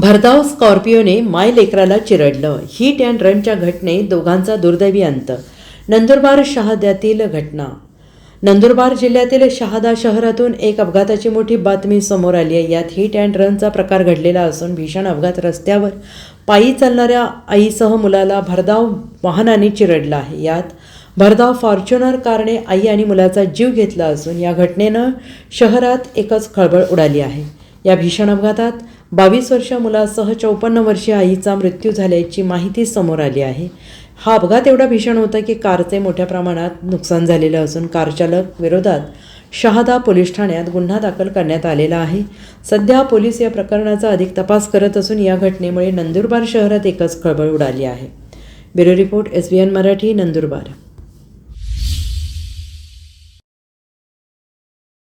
भरधाव स्कॉर्पिओने माय लेकराला चिरडलं. Hit and रनच्या घटनेत दोघांचा दुर्दैवी अंत. नंदुरबार शहाद्यातील घटना. नंदुरबार जिल्ह्यातील शहादा शहरातून एक अपघाताची मोठी बातमी समोर आली आहे. यात हिट अँड रनचा प्रकार घडलेला असून भीषण अपघात रस्त्यावर पायी चालणाऱ्या आईसह मुलाला भरधाव वाहनाने चिरडला आहे. यात भरधाव फॉर्च्युनर कारने आई आणि मुलाचा जीव घेतला असून या घटनेनं शहरात एकच खळबळ उडाली आहे. या भीषण अपघातात बावीस वर्षीय मुलासह चौपन्न वर्षीय आईचा मृत्यू झाल्याची माहिती समोर आली आहे. हा अपघात एवढा भीषण होता की कारचे मोठ्या प्रमाणात नुकसान झालेलं असून कारचालक विरोधात शहादा पोलीस ठाण्यात गुन्हा दाखल करण्यात आलेला आहे. सध्या पोलीस या प्रकरणाचा अधिक तपास करत असून या घटनेमुळे नंदुरबार शहरात एकच खळबळ उडाली आहे. Bureau report S B N Marathi Nandurbar.